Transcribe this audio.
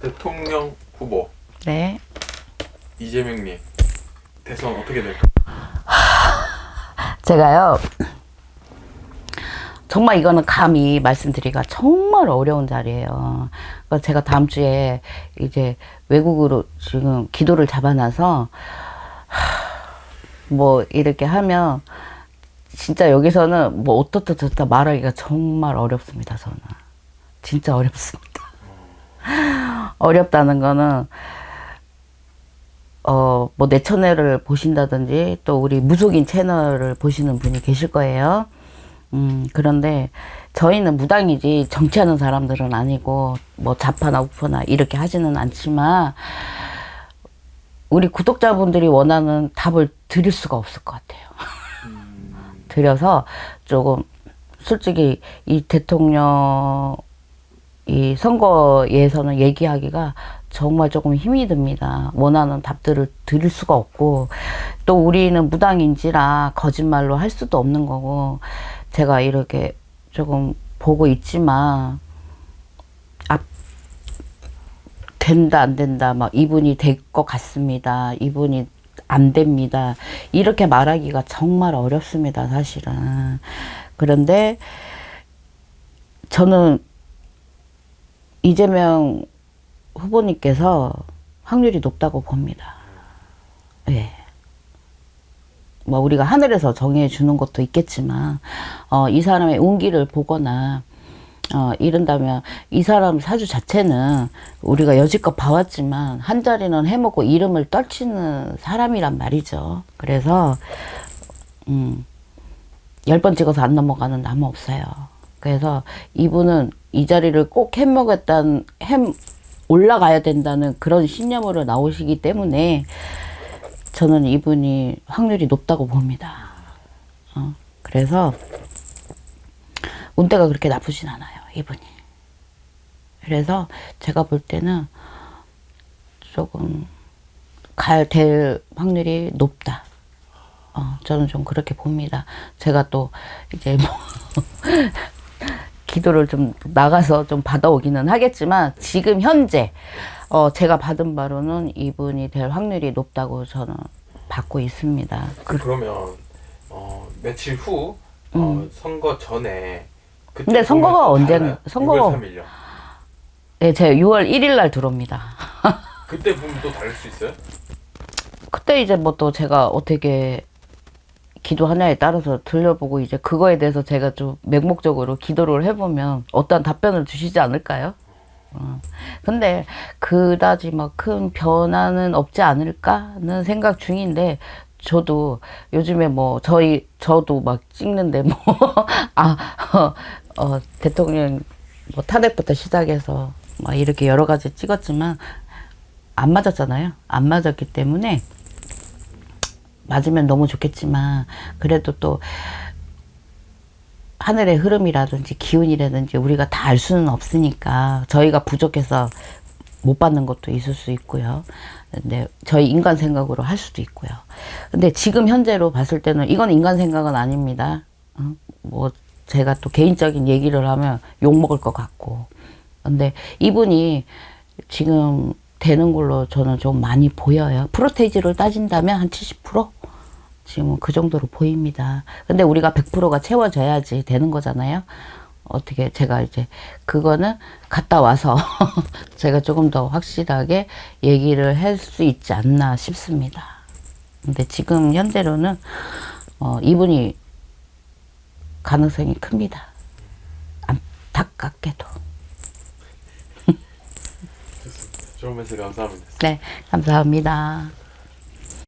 대통령 후보 네. 이재명님 대선 어떻게 될까? 제가요. 정말 이거는 감히 말씀드리기가 정말 어려운 자리예요. 제가 다음 주에 이제 외국으로 지금 기도를 잡아놔서 하, 뭐 이렇게 하면 진짜 여기서는 뭐 어떻다 저렇다 말하기가 정말 어렵습니다. 저는 진짜 어렵습니다. 어렵다는 거는 어, 뭐, 내 채널을 보신다든지, 또 우리 무속인 채널을 보시는 분이 계실 거예요. 음, 그런데 저희는 무당이지 정치하는 사람들은 아니고, 뭐, 좌파나 우파나 이렇게 하지는 않지만, 우리 구독자분들이 원하는 답을 드릴 수가 없을 것 같아요. 드려서 조금, 솔직히 이 대통령, 이 선거에서는 얘기하기가 정말 조금 힘이 듭니다. 원하는 답들을 드릴 수가 없고, 또 우리는 무당인지라 거짓말로 할 수도 없는 거고, 제가 이렇게 조금 보고 있지만, 앞, 된다, 안 된다, 막 이분이 될 것 같습니다. 이분이 안 됩니다. 이렇게 말하기가 정말 어렵습니다, 사실은. 그런데 저는 이재명 후보님께서 확률이 높다고 봅니다. 예. 뭐 우리가 하늘에서 정해 주는 것도 있겠지만 어, 이 사람의 운기를 보거나 어, 이른다면 이 사람 사주 자체는 우리가 여지껏 봐왔지만 한 자리는 해먹고 이름을 떨치는 사람이란 말이죠. 그래서 음, 열 번 찍어서 안 넘어가는 나무 없어요. 그래서 이분은 이 자리를 꼭 해먹었다는 햄 올라가야 된다는 그런 신념으로 나오시기 때문에 저는 이분이 확률이 높다고 봅니다. 어, 그래서 운대가 그렇게 나쁘진 않아요, 이분이. 그래서 제가 볼 때는 조금 갈 될 확률이 높다. 어, 저는 좀 그렇게 봅니다. 제가 또 이제 뭐 기도를 좀 나가서 좀 받아오기는 하겠지만 지금 현재 어, 제가 받은 바로는 이분이 될 확률이 높다고 저는 받고 있습니다. 그, 그러면 어, 며칠 후 어, 선거 전에 음. 근데 선거가 언제-. 선거가- 6월 3일요. 네, 제가 6월 1일 날 들어옵니다. 그때 보면 또 다를 수 있어요? 그때 이제 뭐 또 제가 어떻게 기도 하나에 따라서 들려보고 이제 그거에 대해서 제가 좀 맹목적으로 기도를 해보면 어떤 답변을 주시지 않을까요? 어. 근데 그다지 막 큰 변화는 없지 않을까는 생각 중인데 저도 요즘에 뭐 저희 저도 막 찍는데 뭐아 어, 어, 대통령 뭐 탄핵부터 시작해서 막 이렇게 여러 가지 찍었지만 안 맞았잖아요. 안 맞았기 때문에 맞으면 너무 좋겠지만 그래도 또 하늘의 흐름이라든지 기운이라든지 우리가 다 알 수는 없으니까 저희가 부족해서 못 받는 것도 있을 수 있고요. 근데 저희 인간 생각으로 할 수도 있고요. 근데 지금 현재로 봤을 때는 이건 인간 생각은 아닙니다. 어? 뭐 제가 또 개인적인 얘기를 하면 욕 먹을 것 같고. 근데 이분이 지금 되는 걸로 저는 좀 많이 보여요. 프로테이지를 따진다면 한 70%? 지금은 그 정도로 보입니다. 근데 우리가 100%가 채워져야지 되는 거잖아요. 어떻게 제가 이제 그거는 갔다 와서 제가 조금 더 확실하게 얘기를 할 수 있지 않나 싶습니다. 근데 지금 현재로는 어, 이분이 가능성이 큽니다. 안타깝게도. 좋은 메시지 감사합니다. 네, 감사합니다.